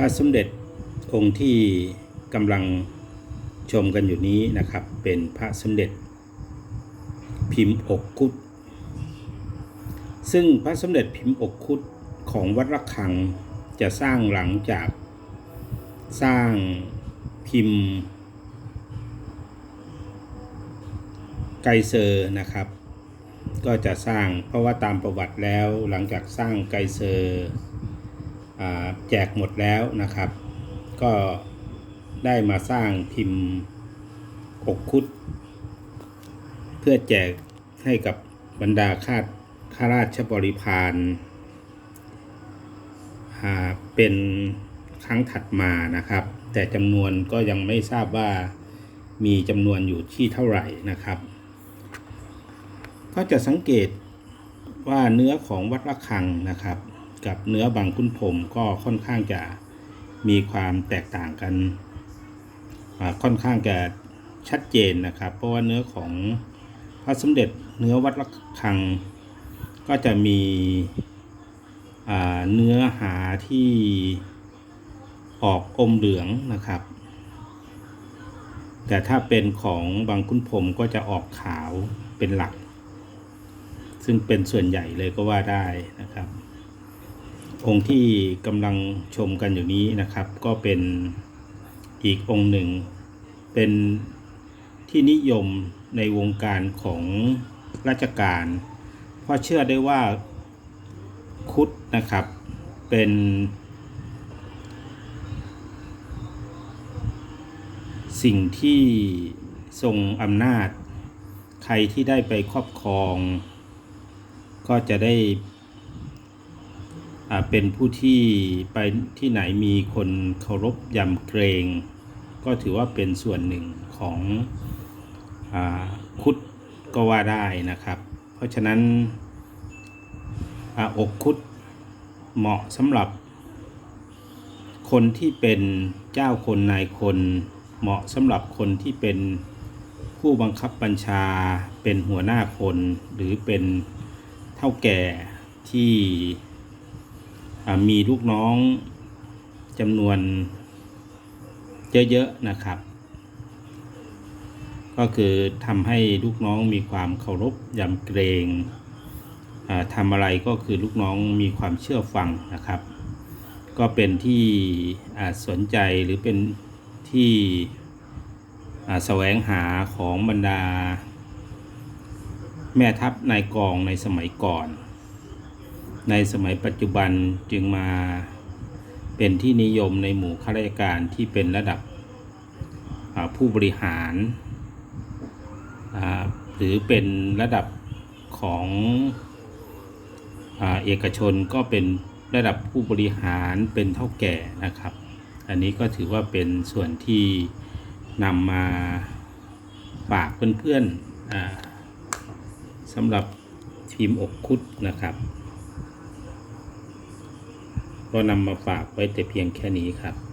พระสมเด็จองค์ที่กำลังชมกันอยู่นี้นะครับ เป็นพระสมเด็จ พิมพ์อกคุดซึ่งพระสมเด็จพิมพ์อกคุดของวัดระฆังจะสร้างหลังจากสร้างพิมพ์ ไกเซอร์นะครับ ก็จะสร้างเพราะว่าตามประวัติแล้วหลังจากสร้างไกเซอร์ แจกหมดแล้วนะครับ ก็ได้มาสร้างพิมพ์อกคุด เพื่อแจกให้กับบรรดาข้าข้าราชบริพาราเป็นครั้งถัดมานะครับ แต่จำนวนก็ยังไม่ทราบว่ามีจำนวนอยู่ที่เท่าไหร่นะครับ ก็จะสังเกตว่าเนื้อของวัดระฆังนะครับ กับเนื้อบางคุณผมก็ค่อนข้างจะมีความแตกต่างกันค่อนข้างจะชัดเจนนะครับ เพราะว่าเนื้อของพระสมเด็จเนื้อวัดระฆัง ก็จะมีเนื้อหาที่ออกอมเหลืองนะครับ แต่ถ้าเป็นของบางคุณผมก็จะออกขาวเป็นหลัก ซึ่งเป็นส่วนใหญ่เลยก็ว่าได้นะครับ องค์ที่กำลังชมกันอยู่นี้นะครับ ก็เป็นอีกองค์หนึ่ง เป็นที่นิยมในวงการของราชการ เพราะเชื่อได้ว่าคุดนะครับเป็นสิ่งที่ทรงอำนาจ ใครที่ได้ไปครอบครอง ก็จะได้ เป็นผู้ที่ไปที่ไหนมีคนเคารพยำเกรง ก็ถือว่าเป็นส่วนหนึ่งของอคุดก็ว่าได้นะครับ เพราะฉะนั้นออกคุดเหมาะสำหรับคนที่เป็นเจ้าคนนายคนเหมาะสำหรับคนที่เป็นผู้บังคับบัญชาเป็นหัวหน้าคน หรือเป็นเท่าแก่ที่ มีลูกน้องจำนวนเยอะๆนะครับ ก็คือทำให้ลูกน้องมีความเคารพยำเกรงทำอะไรก็คือลูกน้องมีความเชื่อฟังนะครับ ก็เป็นที่สนใจหรือเป็นที่แสวงหาของบรรดา แม่ทัพนายกองในสมัยก่อน ในสมัยปัจจุบันจึงมาเป็นที่นิยมในหมู่ข้าราชการที่เป็นระดับผู้บริหารหรือเป็นระดับของอเอกชนก็เป็นระดับผู้บริหารเป็นเท่าแก่นะครับ อันนี้ก็ถือว่าเป็นส่วนที่นำมาฝากเพื่อนๆสำหรับทีมอกคุดนะครับ ก็นำมาฝากไว้แต่เพียงแค่นี้ครับ